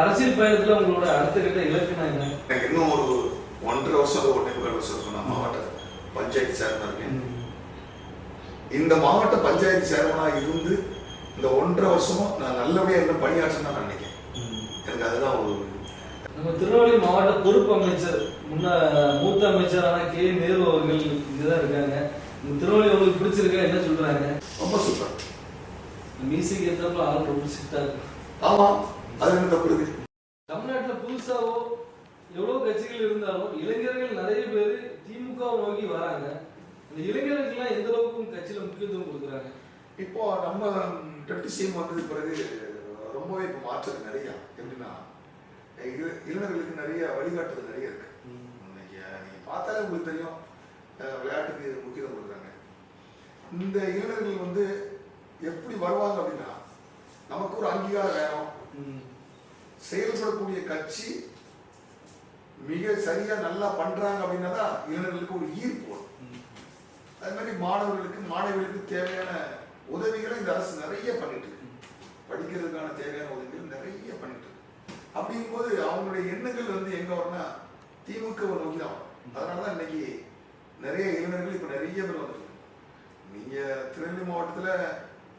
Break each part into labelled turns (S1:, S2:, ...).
S1: அரசியல் பயணத்துல உங்களோட அடுத்த கட்ட இலக்குனா என்ன?
S2: எனக்கு இன்னும் ஒரு ஒன்றரை வருஷம் ஒன்றே முக்கால் வருஷம் இருக்கும் நான் மாவட்ட பஞ்சாயத்து சேர்மனா இருக்கேன் இந்த மாவட்ட பஞ்சாயத்து சேர்மனா இருந்து இந்த ஒன்றரை வருஷமும் நான் நல்லபடியாக இன்னும் பணியாற்றணும் நான் நினைக்கிறேன். எனக்கு அதுதான் ஒரு
S1: நம்ம திருநெல்வேலி மாவட்ட பொறுப்பு அமைச்சர் முன்ன மூத்த அமைச்சரான கே. நேரு அவர்கள் இங்கதான் இருக்காங்க. இந்த திருநெல்வேலி உங்களுக்கு பிடிச்சிருக்கா? என்ன சொல்றாங்க?
S2: ரொம்ப சூப்பர்
S1: மியூசிக் ஏற்றப்பல ஆள் ரொம்ப சிட்டா இருக்கு.
S2: ஆமாம் அது என்ன தப்பு இருக்கு?
S1: தமிழ்நாட்டுல புதுசாவோ எவ்வளவு கட்சிகள் இருந்தாலும் இளைஞர்கள் நிறைய பேர் திமுகவை நோக்கி வராங்க. அந்த இளைஞர்களுக்கெல்லாம் எந்த அளவுக்கு கட்சியில முக்கியத்துவம் கொடுக்குறாங்க?
S2: இப்போ நம்ம டெப்டி சிஎம் வந்தது பிறகு ரொம்பவே இப்போ மாற்றம் நிறைய. எப்படின்னா இள- இளைஞர்களுக்கு நிறைய வழிகாட்டுதல் நிறைய இருக்கு. இன்னைக்கு நீங்க பார்த்தாலே உங்களுக்கு தெரியும் விளையாட்டுக்கு முக்கியத்துவம் கொடுக்குறாங்க. இந்த இளைஞர்கள் வந்து எப்படி வருவாங்க அப்படின்னா நமக்கு ஒரு அங்கீகாரம் வேணும். செயல்படக்கூடிய கட்சி மிக சரியா நல்லா பண்றாங்க அப்படின்னா தான் இளைஞர்களுக்கு ஒரு ஈர்ப்பு வரும். அது மாதிரி மாணவர்களுக்கு மாணவிகளுக்கு தேவையான உதவிகளை இந்த அரசு நிறைய பண்ணிட்டு இருக்கு. படிக்கிறதுக்கான தேவையான உதவிகள் நிறைய பண்ணிட்டு இருக்கு. அப்படிங்கும்போது அவங்களுடைய எண்ணங்கள் வந்து எங்க வரும்னா திமுகவை நோக்கி தான் வரும். அதனால தான் இன்னைக்கு நிறைய இளைஞர்கள் இப்ப நிறைய பேர் வந்துருக்கு நீங்க திருநெல்வேலி மாவட்டத்துல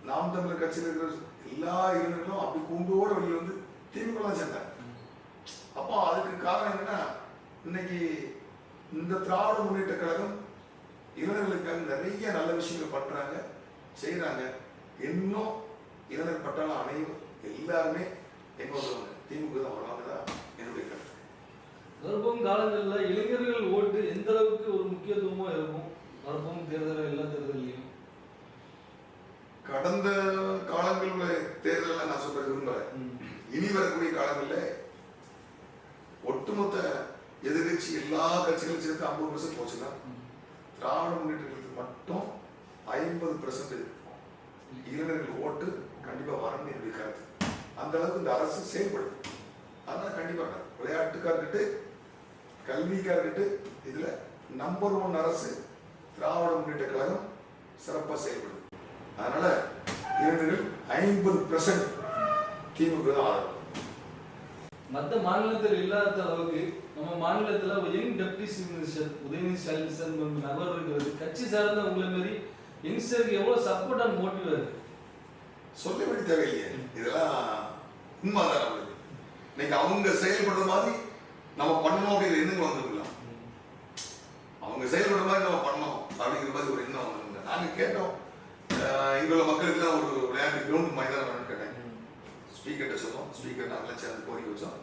S2: நாம் தமிழர் கட்சியில் இருக்கிற எல்லா இளைஞர்களும் அப்படி கூண்டோடு வெளியே வந்து திமுக தான் சேர்ந்தாங்க அப்போ அதுக்கு காரணம் என்னன்னா இன்னைக்கு இந்த திராவிட முன்னேற்ற கழகம் இளைஞர்களுக்காக நிறைய நல்ல விஷயங்கள் பண்ணுறாங்க செய்கிறாங்க இன்னும் இளைஞர் பட்டாளம் அனைவரும் எல்லாருமே எங்க வருவாங்க திமுக தான் வருவாங்க தான் என்னுடைய கருத்து.
S1: வரப்போகும் காலங்களில் இளைஞர்கள் ஓட்டு எந்த அளவுக்கு ஒரு முக்கியத்துவமா இருக்கும்? வரப்போகும் தேர்தல் எல்லா தேர்தலையும்
S2: கடந்த காலங்களில் தேர்தலில் நான் சொல்ற விரும்பல. இனி வரக்கூடிய காலங்களில் ஒட்டுமொத்த எதிர்கட்சி எல்லா கட்சிகளும் சேர்த்து ஐம்பது பர்சன்ட் போச்சுன்னா திராவிட முன்னேற்ற கழகத்துக்கு மட்டும் ஐம்பது பர்சன்ட் இளைஞர்கள் ஓட்டு கண்டிப்பா வரணும் என்னுடைய கருத்து. அந்த அளவுக்கு இந்த அரசு செயல்படுது அதனால கண்டிப்பா நான் விளையாட்டுக்கா இருக்கட்டும் கல்விக்கா இருக்கட்டும் இதுல நம்பர் ஒன் அரசு திராவிட முன்னேற்ற கழகம் சிறப்பா செயல்படுது. அதனால இளைஞர்கள் ஐம்பது பர்சன்ட் திமுக ஆதரவு.
S1: மத்த மாநிலத்தில் இல்லாத அளவுக்கு நம்ம மாநிலத்துல young deputy minister Udhayanidhi Stalin sir நபர் இருக்கிறது. கட்சி சார்ந்த உங்களை மாதிரி யங்ஸ்டருக்கு எவ்வளவு சப்போர்ட் அண்ட் மோட்டிவ் இருக்கு
S2: சொல்ல வேண்டிய தேவையில்லையே. இதெல்லாம் உண்மைதான் நம்மளுக்கு இன்னைக்கு அவங்க செயல்படுற மாதிரி நம்ம பண்ணணும் அப்படிங்கிற எண்ணங்கள் வந்துருக்கலாம் அவங்க செயல்படுற மாதிரி நம்ம பண்ணணும் அப்படிங்கிற மாதிரி ஒரு எண்ணம் வந்துருங்க நாங்க கேட்டோம். அஹ் இங்க உள்ள மக்களுக்கு ஒரு விளையாட்டு கிரவுண்ட் மைதானம் வேணும்னு கேட்டேன். ஸ்பீக்கர்கிட்ட சொன்னோம் ஸ்பீக்கர் நாங்களாம் சேர்ந்து கோரிக்கை வச்சோம்.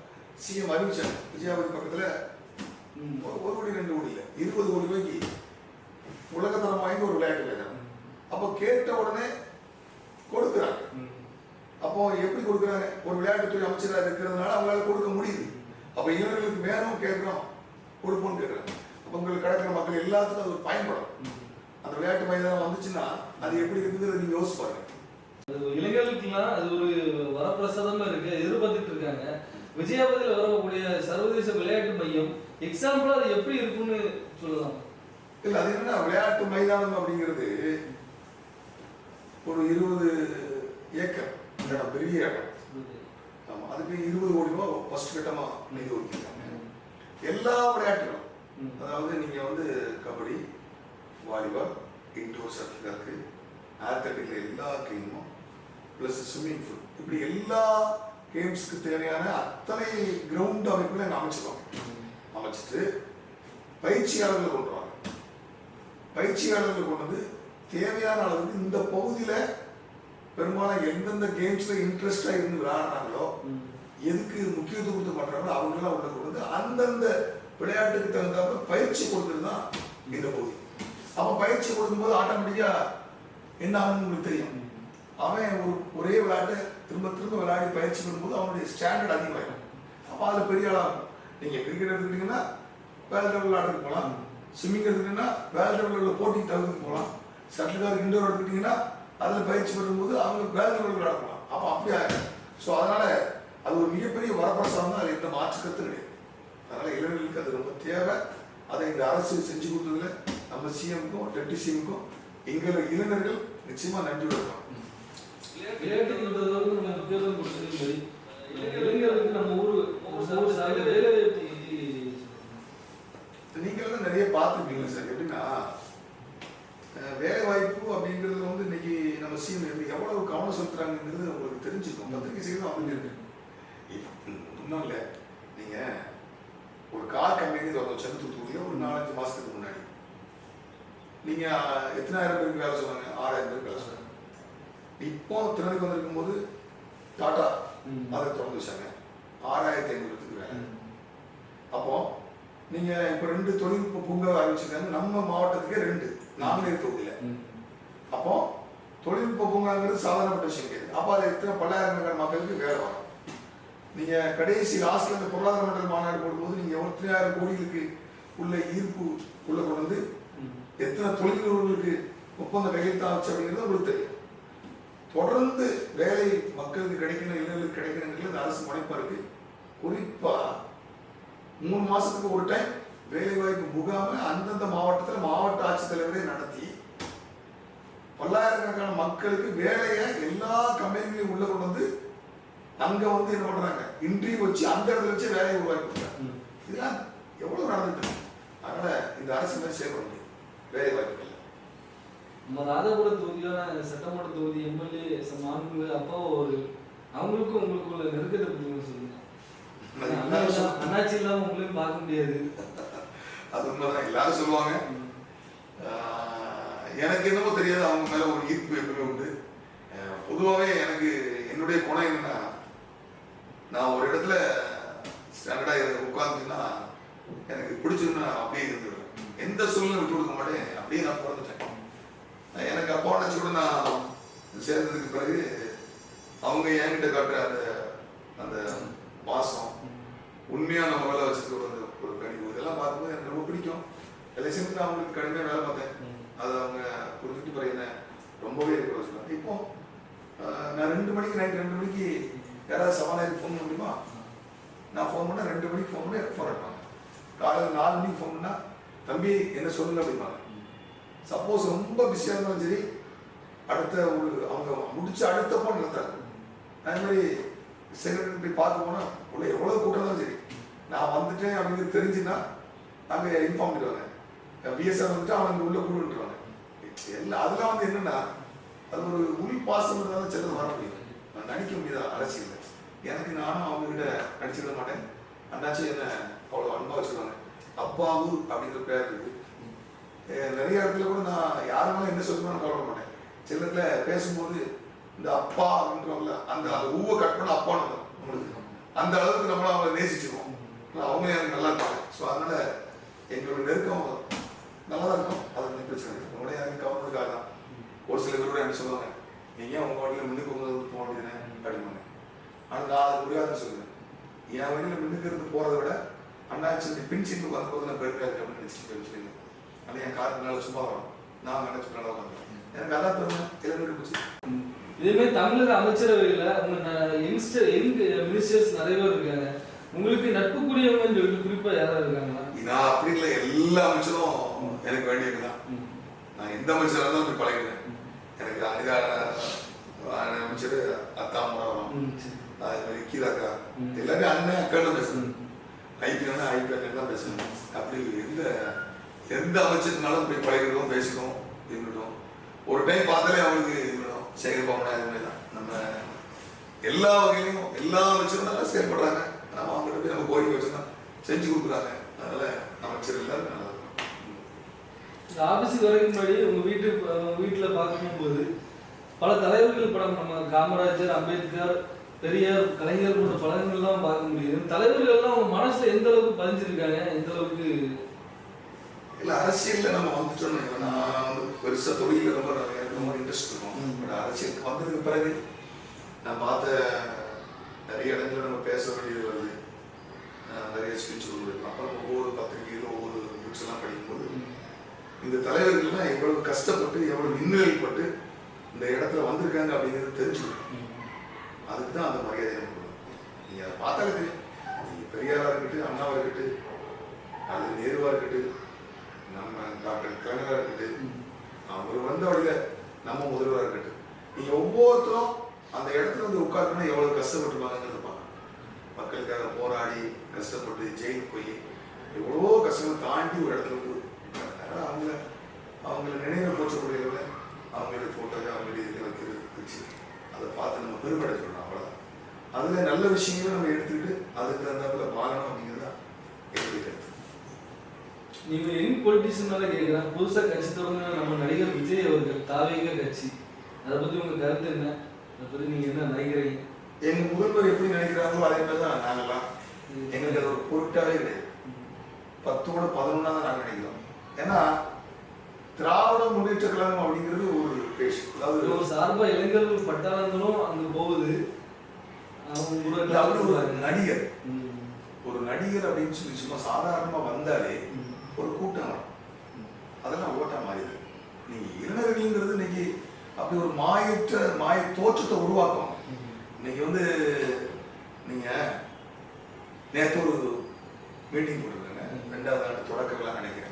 S2: சிஎம் அறிவிச்சாங்க விஜயாபதி பக்கத்துல. ஒரு கோடி ரெண்டு கோடி இல்லை இருபது கோடி ரூபாய்க்கு உலகத்தரம் வாய்ந்த ஒரு விளையாட்டு மைதானம் அப்போ கேட்ட உடனே கொடுக்குறாங்க. அப்போ எப்படி கொடுக்குறாங்க? ஒரு விளையாட்டுத்துறை அமைச்சராக இருக்கிறதுனால அவங்களால கொடுக்க முடியுது. அப்போ இளைஞர்களுக்கு வேணும் கேட்குறோம். கொடுப்போம்னு கேட்குறாங்க. அப்போ உங்களுக்கு கிடைக்கிற மக்கள் எல்லாத்துக்கும் அது பயன்படும். அந்த விளையாட்டு மைதானம் வந்துச்சுன்னா அது எப்படி இருக்குங்கிறத நீங்க யோசிச்சு பாருங்க.
S1: அது இளைஞர்களுக்குலாம் அது ஒரு வரப்பிரசாதமா இருக்கு. எதிர்பார்த்துட்டு இருக்காங்க. விஜயாபதியில் வரக்கூடிய சர்வதேச விளையாட்டு மையம் எக்ஸாம்பிளா அது எப்படி இருக்கும்னு சொல்லலாம்.
S2: இல்ல அது என்னன்னா விளையாட்டு மைதானம் அப்படிங்கிறது ஒரு இருபது ஏக்கர். இடம் பெரிய இடம். ஆமா அதுக்கு இருபது கோடி ரூபாய் ஃபர்ஸ்ட் கட்டமா நிதி ஒதுக்கிருக்காங்க எல்லா விளையாட்டுகளும். அதாவது நீங்க வந்து கபடி வாலிபால் இன்டோர் சர்க்கிள் இருக்கு. ஆத்லெட்டிக்ல எல்லா கேமும் ப்ளஸ் ஸ்விம்மிங் பூல் இப்படி எல்லா கேம்ஸ்க்கு தேவையான அத்தனை கிரவுண்ட் அமைப்புகளை நான் அமைச்சிருவாங்க. அமைச்சிட்டு பயிற்சியாளர்களை கொண்டு வாங்க. பயிற்சியாளர்களை கொண்டு வந்து தேவையான அளவுக்கு இந்த பகுதியில் பெரும்பாலும் எந்தெந்த கேம்ஸில் இன்ட்ரெஸ்டாக இருந்து விளையாடுறாங்களோ எதுக்கு முக்கியத்துவம் கொடுத்து பண்ணுறாங்களோ அவங்களாம் உள்ள கொண்டு வந்து அந்தந்த விளையாட்டுக்கு தகுந்தாப்புல பயிற்சி கொடுக்கறது தான் இந்த பகுதி. அவன் பயிற்சி கொடுக்கும்போது ஆட்டோமேட்டிக்காக என்ன ஆகும்னு உங்களுக்கு தெரியும். அவன் ஒரு ஒரே விளையாட்டு திரும்ப திரும்ப விளையாடி பயிற்சி பண்ணும்போது அவனுடைய ஸ்டாண்டர்ட் அதிகமாகும் அப்போ அதில் பெரிய ஆளாகும் நீங்கள் கிரிக்கெட் எடுத்துக்கிட்டீங்கன்னா வேர்ல்டு லெவல் விளையாட்டுக்கு போகலாம். ஸ்விம்மிங் எடுத்துக்கிட்டீங்கன்னா வேர்ல்டு லெவலில் உள்ள போட்டிக்கு தகுதிக்கு போகலாம். ஷட்டில்கார் இண்டோர் எடுத்துக்கிட்டிங்கன்னா அதில் பயிற்சி பண்ணும்போது அவங்க வேர்ல்டு லெவலில் விளையாட போகலாம். அப்போ அப்படி ஆகும் ஸோ அதனால் அது ஒரு மிகப்பெரிய வரப்பிரசாதம் தான். அது எந்த மாற்று கிடையாது. அதனால் இளைஞர்களுக்கு அது ரொம்ப தேவை. அதை இந்த அரசு செஞ்சு கொடுத்ததுல நம்ம சிஎம்க்கும் டெப்டி சிஎம்க்கும் எங்கள் இளைஞர்கள் நிச்சயமா நன்றி வருவாங்க
S1: விளையாட்டுக்கு இந்த அளவுக்கு நம்ம முக்கியத்துவம் கொடுத்தது மாதிரி இளைஞர்களுக்கு நம்ம ஊர் நம்ம ஊர் சார்ந்த வேலை வாய்ப்பு பத்தி
S2: நீங்க வந்து நிறைய பார்த்துருப்பீங்க சார். எப்படின்னா வேலை வாய்ப்பு அப்படிங்கிறது வந்து இன்னைக்கு நம்ம சிஎம் வந்து எவ்வளவு கவனம் செலுத்துறாங்கிறது உங்களுக்கு தெரிஞ்சுக்கும் பத்திரிகை செய்தி இருக்கு இப்போ ஒன்றும் இல்லை. நீங்க ஒரு கார் கம்பெனி சென்னை தூத்துக்குடியில் ஒரு நாலஞ்சு மாசத்துக்கு முன்னாடி. நீங்க அஹ், எத்தனாயிரம் பேருக்கு வேலை சொன்னாங்க ஆறாயிரம் பேருக்கு வேலை சொன்னாங்க இப்போ திறனுக்கு வந்திருக்கும் போது டாடா
S1: ம்.
S2: அதை திறந்து வச்சாங்க. ஆறாயிரத்தி ஐநூறு பேருக்கு வேலை அப்போ நீங்க இப்ப ரெண்டு தொழில்நுட்ப பூங்கா ஆரம்பிச்சிருக்காங்க. நம்ம மாவட்டத்துக்கே ரெண்டு. நாங்குநேரி தொகுதியில. அப்போ தொழில்நுட்ப பூங்காங்கிறது சாதாரணப்பட்ட விஷயம் கிடையாது. அப்போ அது எத்தனை பல்லாயிரக்கணக்கான மக்களுக்கு வேலை வரும். நீங்க கடைசி லாஸ்ட்ல இந்த பொருளாதார மண்டல மாநாடு போடும்போது நீங்க எத்தனையாயிரம் கோடிகளுக்கு உள்ள ஈர்ப்பு உள்ள கொண்டு வந்து. எத்தனை தொழில் நிறுவனங்களுக்கு ஒப்பந்தம் கையெழுத்தாச்சு அப்படிங்கிறது உங்களுக்கு தெரியும். தொடர்ந்து வேலை மக்களுக்கு கிடைக்கணும் இளைஞர்களுக்கு கிடைக்கணுங்கிறது இந்த அரசு முனைப்பா இருக்கு. குறிப்பா மூணு மாசத்துக்கு ஒரு டைம் வேலை வாய்ப்பு முகாமை அந்தந்த மாவட்டத்தில் மாவட்ட ஆட்சித்தலைவரே நடத்தி பல்லாயிரக்கணக்கான மக்களுக்கு வேலையை எல்லா கம்பெனிகளையும் உள்ள கொண்டு வந்து அங்க வந்து என்ன பண்றாங்க இன்டர்வியூ வச்சு அந்த இடத்துல வச்சு வேலையை உருவாக்கி கொடுக்குறாங்க. இதெல்லாம் எவ்வளவு நடந்துட்டு அதனால இந்த அரசு மாதிரி செயல்பட முடியும் வேலை வாய்ப்புகள்
S1: நம்ம ராதாபுரம் தொகுதியான சட்டமன்ற தொகுதி எம்எல்ஏ மாண்பு அப்பா ஒரு அவங்களுக்கும் உங்களுக்கு உள்ள நெருக்கத்தை கொஞ்சம் சொல்லுங்க. அண்ணாச்சி இல்லாம உங்களையும் பார்க்க முடியாது.
S2: அது உண்மைதான். எல்லாரும் சொல்லுவாங்க. எனக்கு என்னமோ தெரியாது. அவங்க மேல ஒரு ஈர்ப்பு எப்பவுமே உண்டு. ஆஹ் பொதுவாவே எனக்கு என்னுடைய குணம் என்னன்னா நான் ஒரு இடத்துல ஸ்டாண்டர்டா உட்காந்துன்னா எனக்கு பிடிச்சிருந்தா அப்படியே இருந்துடுவேன் எந்த சூழ்நிலை விட்டு கொடுக்க மாட்டேன். அப்படியே நான் பிறந்துட்டேன் எனக்கு அப்பா நினச்சி கூட நான் சேர்ந்ததுக்கு பிறகு அவங்க என்கிட்ட காட்டுற அந்த அந்த பாசம் உண்மையான நம்ம மேல அந்த ஒரு ஒரு கனிவு இதெல்லாம் பார்க்கும்போது எனக்கு ரொம்ப பிடிக்கும். எலெக்ஷனுக்கு நான் அவங்களுக்கு கடுமையாக வேலை பார்த்தேன். அதை அவங்க புரிஞ்சுட்டு பிறகு என்ன ரொம்பவே இருக்க வச்சுருக்காங்க இப்போ நான் ரெண்டு மணிக்கு நைட் ரெண்டு மணிக்கு யாராவது சவாலாயிரம் ஃபோன் பண்ண முடியுமா? நான் ஃபோன் பண்ணால் ரெண்டு மணிக்கு ஃபோன் பண்ணி ஃபோன் எடுப்பாங்க காலையில் நாலு மணிக்கு ஃபோன் பண்ணால் தம்பி என்ன சொல்லுங்க அப்படிம்பாங்க சப்போஸ் ரொம்ப பிஸியாக இருந்தாலும் சரி அடுத்த ஒரு அவங்க முடிச்சு அடுத்த ஃபோன் நடத்தாங்க அதே மாதிரி செக்ரட்டரி பார்த்து போனால் உள்ள எவ்வளோ கூட்டம் தான் சரி நான் வந்துட்டேன் அப்படிங்கிறது தெரிஞ்சுன்னா அங்கே இன்ஃபார்ம் பண்ணிடுவாங்க பிஎஸ்ஆர் வந்துட்டு அவங்க இங்கே உள்ள கூடுன்றாங்க. எல்லாம் அதெல்லாம் வந்து என்னன்னா அது ஒரு உள் பாசம் இருந்தாலும் சிலது வர முடியும் நான் நடிக்க முடியாத அரசியல். எனக்கு நானும் அவங்க கிட்ட நடிச்சிட மாட்டேன். அண்ணாச்சி என்ன அவ்வளோ அன்பாக வச்சுருவாங்க. அப்பாவு அப்படிங்கிற பேர் இருக்கு. நிறைய இடத்துல கூட நான் யாருமே என்ன சொல்லணும்னு கவலை மாட்டேன். சில இடத்துல பேசும்போது இந்த அப்பா அப்படின்றவங்கள அந்த அந்த ஊவை கட் பண்ண அப்பான்னு உங்களுக்கு. அந்த அளவுக்கு நம்மள அவங்களை நேசிச்சிருவோம். அவங்க எனக்கு நல்லா இருப்பாங்க. ஸோ அதனால எங்களோட நெருக்கம் நல்லா தான் இருக்கும். அது ஒன்றும் பிரச்சனை இல்லை. உங்களே எனக்கு கவர்மெண்ட்டுக்காக தான். ஒரு சில பேர் கூட என்ன சொல்லுவாங்க? நீங்க ஏன் உங்க வாட்டில் முன்னுக்கு உங்க போக வேண்டியதுன்னு அப்படிம்பாங்க ஆனால் நான் அது முடியாதுன்னு சொல்லுவேன். என் வழியில் முன்னுக்கு இருந்து போறதை விட அண்ணாச்சி பின் சீட்டு வந்தபோது நான் பெருமையாக இருக்கேன் நினைச்சிட்டு சொல்லிடுவேன் ஆனால் என் கார் பின்னால் சும்மா வரும் நான் நினைச்சு நல்லா உட்காந்துருவேன் எனக்கு அதான் பெருமை இளைஞர்கள் போச்சு?
S1: ம். இதே மாதிரி தமிழக அமைச்சரவையில உங்க யங்ஸ்டர் யங் மினிஸ்டர்ஸ் நிறைய பேர் இருக்காங்க. உங்களுக்கு நட்புக்குரியவங்கன்னு சொல்லிட்டு குறிப்பா யாராவது இருக்காங்களா?
S2: நான் அப்படி இல்லை. எல்லா அமைச்சரும் எனக்கு வேண்டியதுதான்.
S1: ம்.
S2: நான் எந்த அமைச்சராக இருந்தாலும் போய் பழகிடுவேன். எனக்கு அனிதா அமைச்சர் அத்தாமரா வரும்
S1: ம், சரி.
S2: அதே மாதிரி கீதாக்கா. எல்லாமே அண்ணன் அக்கான்னு பேசுறேன். ஐபிஎல்னா ஐபிஎல் தான் பேசணும்? அப்படி எந்த எந்த அமைச்சர்னாலும் போய் பழகிடுவோம் பேசிடுவோம் இருந்துட்டோம் ஒரு டைம் பார்த்தாலே அவங்களுக்கு இருந்துடும். சேகர் இது மாதிரி தான் நம்ம எல்லா வகையிலையும் எல்லா அமைச்சரும் நல்லா செயல்படுறாங்க. நம்ம அவங்ககிட்ட போய் நம்ம கோரிக்கை வச்சுருந்தோம் செஞ்சு கொடுக்குறாங்க. அதனால அமைச்சர் எல்லாரும் நல்லா இருக்கும்
S1: இந்த ஆபீஸுக்கு வரைக்கும் முன்னாடி உங்கள் வீட்டு வீட்டில் வீட்டுல பார்க்கும் போது பல தலைவர்கள் படம் நம்ம காமராஜர் அம்பேத்கர் பெரியார் கலைஞர் போன்ற படங்கள்லாம் பார்க்க முடியுது. தலைவர்கள் எல்லாம் உங்க மனசுல எந்த அளவுக்கு பதிஞ்சிருக்காங்க? எந்த அளவுக்கு
S2: இல்ல அரசியல்ல நம்ம வந்துட்டோம்னு. நான் வந்து பெருசா தொழில ரொம்ப எனக்கு ரொம்ப இன்ட்ரெஸ்ட் இருக்கும். பட் அரசியலுக்கு வந்ததுக்கு பிறகு நான் பார்த்த நிறைய இடங்கள்ல நம்ம பேச வேண்டியது வருது நிறைய ஸ்பீச் வருது அப்புறம் ஒவ்வொரு பத்திரிகையிலும் ஒவ்வொரு புக்ஸ் எல்லாம் படிக்கும்போது இந்த தலைவர்கள்லாம் எவ்வளவு கஷ்டப்பட்டு எவ்வளவு இன்னல் பட்டு இந்த இடத்துல வந்திருக்காங்க அப்படிங்கிறது தெரிஞ்சுக்கணும் அதுக்கு தான் அந்த மரியாதை நம்ம நீங்கள் அதை பார்த்தாலே தெரியும். நீங்கள் பெரியாராக இருக்கட்டும் அண்ணாவாக இருக்கட்டும் அது நேருவாக இருக்கட்டும் நம்ம டாக்டர் கலைஞரா இருக்கட்டும் அவர் வந்த வழியில் நம்ம முதல்வராக இருக்கட்டும். நீங்கள் ஒவ்வொருத்தரும் அந்த இடத்துல வந்து உட்காரணும்னா எவ்வளோ கஷ்டப்பட்டுருப்பாங்கிறத பார்க்கணும். மக்களுக்காக போராடி கஷ்டப்பட்டு ஜெயிலுக்கு போய் எவ்வளோ கஷ்டங்கள் தாண்டி ஒரு இடத்துல வந்து அதனால அவங்க அவங்கள நினைவு போற்றக்கூடிய அவங்களுடைய ஃபோட்டோவை அவங்களுடைய இதில் வைக்கிறது வச்சு அதை பார்த்து நம்ம பெருமையை அதில் நல்ல விஷயங்களை நம்ம எடுத்துக்கிட்டு அதுக்கு தகுந்தாப்புல வாழணும் அப்படிங்கிறது தான் என்னுடைய கருத்து.
S1: நீங்க யங் பொலிட்டிஷியனால கேட்கிறேன் புதுசா கட்சி தொடங்க நம்ம நடிகர் விஜய் அவர்கள் தாவேக கட்சி. அதை பத்தி உங்க கருத்து என்ன? அதை பத்தி நீங்க என்ன நினைக்கிறீங்க?
S2: எங்க முதல்வர் எப்படி நினைக்கிறாங்களோ அதே மாதிரி தான் நாங்கெல்லாம். எங்களுக்கு அது ஒரு பொருட்டாவே கிடையாது. பத்தோட பதினொன்னா தான் நாங்கள் நினைக்கிறோம். ஏன்னா திராவிட முன்னேற்ற கழகம் அப்படிங்கிறது ஒரு பேஷ் அதாவது
S1: ஒரு சார்பா இளைஞர்கள் பட்டாளங்களும் அங்க போகுது.
S2: அவரு ஒரு நடிகர். ஒரு நடிகர் அப்படின்னு சொல்லி சும்மா சாதாரணமா வந்தாலே. ஒரு கூட்டம் வரும். அதெல்லாம் ஓட்டா மாறிடுது நீங்க இளைஞர்கள்ங்கிறது இன்னைக்கு அப்படி ஒரு மாயற்ற மாய தோற்றத்தை உருவாக்கும். இன்னைக்கு வந்து நீங்க நேற்று ஒரு மீட்டிங் போட்டிருக்காங்க ரெண்டாவது ஆண்டு தொடக்க விழா நினைக்கிறேன்.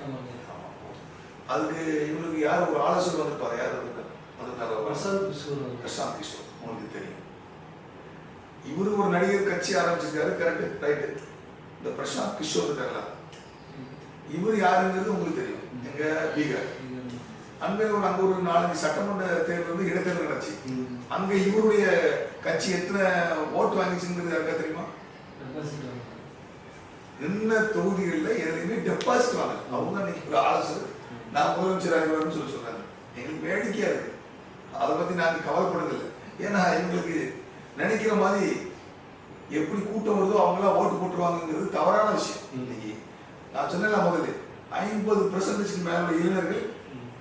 S2: அதுக்கு இவங்களுக்கு யார் ஒரு ஆலோசனை வந்திருப்பாரு? யார் வந்திருக்காரு வந்திருக்காரு.
S1: பிரசாந்த் கிஷோர்.
S2: உங்களுக்கு தெரியும். இவரு ஒரு நடிகர் கட்சி ஆரம்பிச்சிருக்காரு கரெக்ட் ரைட்டு இந்த பிரசாந்த் கிஷோர் இருக்காங்களா? இவர் யாருங்கிறது உங்களுக்கு தெரியும். எங்க பீகார். அங்க ஒரு அங்க ஒரு நாலஞ்சு சட்டமன்ற தேர்தல் வந்து இடைத்தேர்தல் நடந்துச்சு. அங்க இவருடைய கட்சி எத்தனை ஓட்டு வாங்கிச்சுங்கிறது யாருக்கா தெரியுமா? என்ன தொகுதிகளில் எதுலையுமே டெபாசிட் வாங்க அவங்க அன்னைக்கு ஒரு ஆலோசனை. நான் முதலமைச்சர் ஆகிறேன்னு சொல்லி சொன்னாங்க. எங்களுக்கு வேடிக்கையா இருக்கு. அதை பத்தி நாங்க கவலைப்படுறதில்லை. ஏன்னா இவங்களுக்கு நினைக்கிற மாதிரி எப்படி கூட்டம் வருதோ அவங்களாம் ஓட்டு போட்டுருவாங்கங்கிறது தவறான விஷயம். இன்னைக்கு நான் சொன்னேன்ல முதல்ல ஐம்பது பெர்சன்டேஜ்க்கு மேல இளைஞர்கள்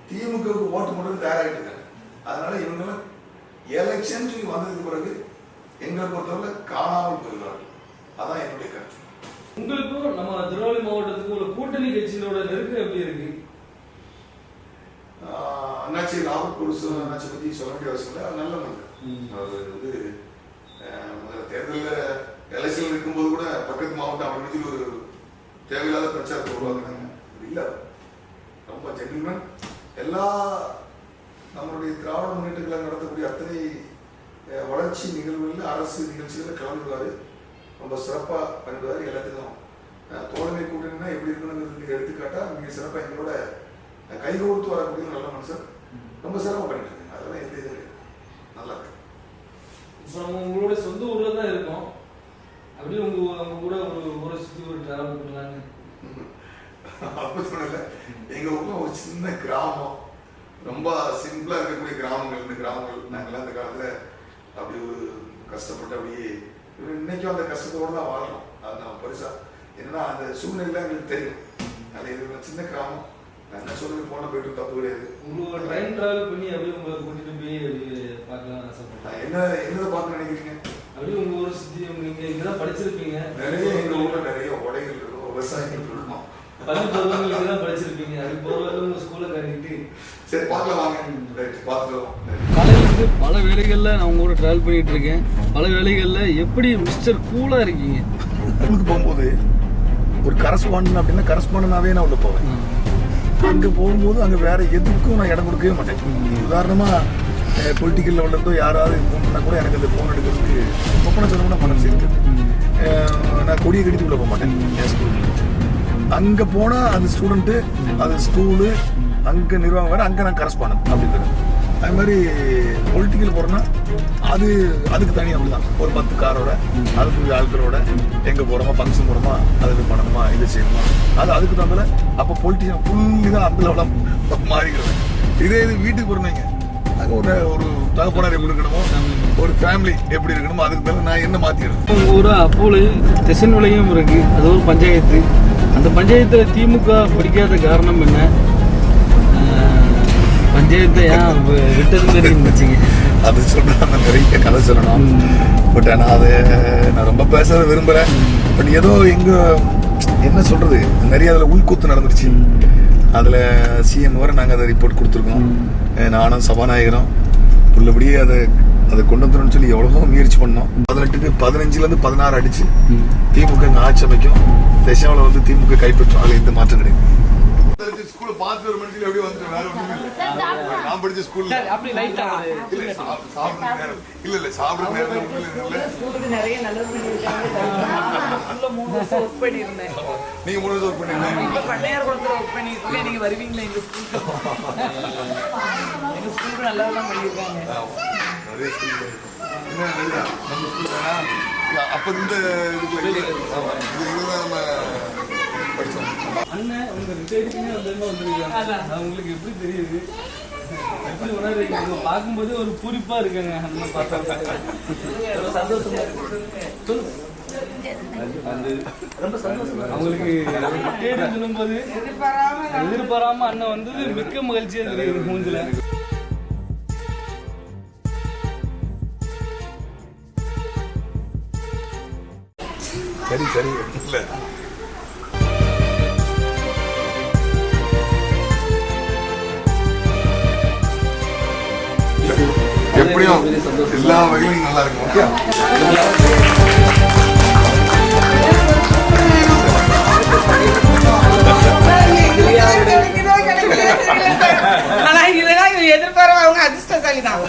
S2: திமுகவுக்கு ஓட்டு போடுறது தயாராகிட்டு இருக்காங்க. அதனால இவங்களும் எலெக்ஷன் சொல்லி வந்ததுக்கு பிறகு எங்களை பொறுத்தவரை காணாமல் போயிடுவார்கள். அதான் என்னுடைய கருத்து.
S1: உங்களுக்கும் நம்ம திருநெல்வேலி மாவட்டத்துக்கும் உள்ள கூட்டணி கட்சிகளோட நெருக்கம் எப்படி இருக்கு?
S2: அண்ணாச்சி ராபர்ட் குருசு அண்ணாச்சி பத்தி சொல்ல வேண்டிய அவசியம் இல்லை. நல்ல மனிதர். அவர் வந்து தேர்தலில் எலெக்ஷன் இருக்கும்போது கூட பக்கத்து மாவட்டம் அப்படின்னு சொல்லி ஒரு தேவையில்லாத பிரச்சாரத்தை உருவாக்குறாங்க. அப்படி இல்லை. ரொம்ப ஜென்டில்மேன் எல்லா நம்மளுடைய திராவிட முன்னேற்றங்களை நடத்தக்கூடிய அத்தனை வளர்ச்சி நிகழ்வுகளில் அரசு நிகழ்ச்சிகளில் கலந்துக்குவார். ரொம்ப சிறப்பாக பண்ணுவார் எல்லாத்துக்கும் தோழமை கூட்டணினா எப்படி இருக்கணுங்கிறது எடுத்துக்காட்டால் மிக சிறப்பாக எங்களோட கைகோர்த்து வரக்கூடிய நல்ல மனுஷன். ரொம்ப சிறப்பாக பண்ணிட்டு இருக்காங்க அதெல்லாம் எந்த இது நல்லா இருக்கு.
S1: இப்போ நம்ம உங்களோட சொந்த ஊர்ல தான் இருக்கோம். அப்படியே உங்க உங்க கூட ஒரு ஊரை சுத்தி ஒரு டிராவல் பண்ணலான்னு
S2: அப்ப சொன்னல எங்க ஊர்ல ஒரு சின்ன கிராமம். ரொம்ப சிம்பிளா இருக்கக்கூடிய கிராமங்கள். இந்த கிராமங்கள் நாங்கெல்லாம் அந்த காலத்துல அப்படி ஒரு கஷ்டப்பட்டு அப்படியே இன்னைக்கும் அந்த கஷ்டத்தோடு தான் வாழ்றோம். அது நான் பெருசா. என்னன்னா அந்த சூழ்நிலை எங்களுக்கு தெரியும். அது இது சின்ன கிராமம். நான் என்ன சொல்றது போன போயிட்டு தப்பு கிடையாது.
S1: உங்களோட ட்ரெயின் டிராவல் பண்ணி அப்படியே உங்களை கூட்டிட்டு போய் அப்படியே பார்க்கலாம் ஆசைப்பட்டேன்.
S2: என்ன என்னதை பார்க்க நினைக்கிறீங்க?
S1: அப்படியே உங்க ஊரை சுத்தி நீங்க இங்கதான் படிச்சிருப்பீங்க.
S2: நிறைய எங்க ஊர்ல நிறைய உடைகள் இருக்கும் விவசாயிகள் இருக்கும்
S1: பள்ளி பருவங்கள் இங்க தான் படிச்சிருப்பீங்க. அப்படி போறவங்க உங்க ஸ்கூல்ல காட்டிட்டு
S2: சரி பார்க்கலாம் வாங்க. பார்த்துக்கலாம்.
S1: பல வேலைகளில் நான் உங்க கூட ட்ராவல் பண்ணிட்டு இருக்கேன். பல வேலைகளில் எப்படி மிஸ்டர் கூலாக இருக்கீங்க?
S2: ஸ்கூலுக்கு போகும்போது ஒரு கரஸ்பாண்டன் அப்படின்னா கரஸ்பாண்டனாவே நான் உள்ள போவேன். அங்கே போகும்போது அங்கே வேற எதுக்கும் நான் இடம் கொடுக்கவே மாட்டேன். உதாரணமாக பொலிட்டிக்கல் லெவலிருந்தோ யாராவது ஃபோன் பண்ணால் கூட எனக்கு அந்த ஃபோன் எடுக்கிறதுக்கு ஒப்பனை சொல்லணும்னா கூட மனசு நான் கொடியை கடித்து உள்ள போக மாட்டேன். என் ஸ்கூலுக்கு அங்கே போனால் அந்த ஸ்டூடெண்ட்டு அது ஸ்கூலு அங்கே நிர்வாகம் வேறு அங்கே நான் கரஸ்பாண்டன்ட் அப்படின்றது. அது மாதிரி பொலிட்டிக்கல் போகிறோன்னா அது அதுக்கு தனி அப்படிதான் ஒரு பத்து காரோட அதுக்கு ஆட்களோட எங்கே போகிறோமா ஃபங்க்ஷன் போகிறோமா அதுக்கு பண்ணணுமா இது செய்யணுமா. அது அதுக்கு தகுந்த அப்போ பொலிட்டிஷியன் ஃபுல்லி தான் அந்த லெவலாக மாறிக்கிறது இதே இது வீட்டுக்கு போகிறீங்க அங்கே ஒரு ஒரு தகப்பனார் எப்படி இருக்கணுமோ ஒரு ஃபேமிலி எப்படி இருக்கணுமோ அதுக்கு தகுந்த நான் என்ன மாற்றிடுறேன்
S1: ஒரு அப்போலையும் அப்போல திசன் விலையும் இருக்கு. அது ஒரு பஞ்சாயத்து. அந்த பஞ்சாயத்தில் திமுக பிடிக்காத காரணம் என்ன? பஞ்சாயத்தை ஏன் வி- விட்டது மாதிரி இருந்துச்சுங்க
S2: அது சொன்னா நான் நிறைய கதை சொல்லணும். பட் ஆனால் அதை நான் ரொம்ப பேச விரும்புகிறேன் பட் ஏதோ எங்க என்ன சொல்றது? நிறைய அதில் உள்கூத்து நடந்துருச்சு அதில் சிஎம் வரை நாங்கள் அதை ரிப்போர்ட் கொடுத்துருக்கோம். நானும் சபாநாயகரும் உள்ளபடியே அதை அதை கொண்டு வந்துடணும்னு சொல்லி எவ்வளவோ முயற்சி பண்ணோம். பதினெட்டுக்கு பதினஞ்சுலேருந்து பதினாறு அடிச்சு திமுக ஆட்சி அமைக்கும். தசாவில் வந்து திமுக கைப்பற்றும். அதில் எந்த மாற்றம் கிடையாது. பார்த்து ஒரு மனுஷன் எப்படியே வந்துட்டு வேற ஒண்ணும் இல்லை. நான் படிச்ச ஸ்கூல்ல
S3: சரி, அப்படி லைட்டா
S2: இல்ல சாப்பிட சாப்பிடுற நேரம். இல்ல இல்ல சாப்பிடுற நேரம் இல்ல.
S4: ஸ்கூலுக்கு நிறைய வருஷம் ஒர்க் பண்ணியிருந்தேன்.
S2: நீங்க மூணு வருஷம் ஒர்க் பண்ணீங்க
S4: இப்ப பண்ணையார் குளத்துல ஒர்க் பண்ணியிருக்கேன். நீங்க வருவீங்களா எங்க ஸ்கூலுக்கு எங்க ஸ்கூலுக்கு நல்லா தான் பண்ணியிருக்காங்க.
S2: நிறைய ஸ்கூல் என்ன நல்லா நம்ம ஸ்கூல் வேணா அப்ப இந்த இதுக்குள்ள நம்ம
S1: அண்ணன் உங்க ரிட்டையர்டுக்குமே வந்திருக்காங்க உங்களுக்கு எப்படி தெரியுது? எப்படி உணர்றீங்க? பார்க்கும்போது ஒரு பூரிப்பா இருக்காங்க அண்ணன் பார்த்தா ரொம்ப சந்தோஷமா சொல்லுங்க. அவங்களுக்கு ரிட்டையர்டு சொல்லும்போது எதிர்பாராம அண்ணன் வந்தது மிக்க மகிழ்ச்சியா தெரியுது மூஞ்சில.
S2: சரி சரி. இல்ல. எப்படியும் எல்லா வகையிலும் நல்லா இருக்கும் ஓகே
S4: ஆனா இதெல்லாம் எதிர்பாராம அவங்க அதிர்ஷ்டசாலி தான்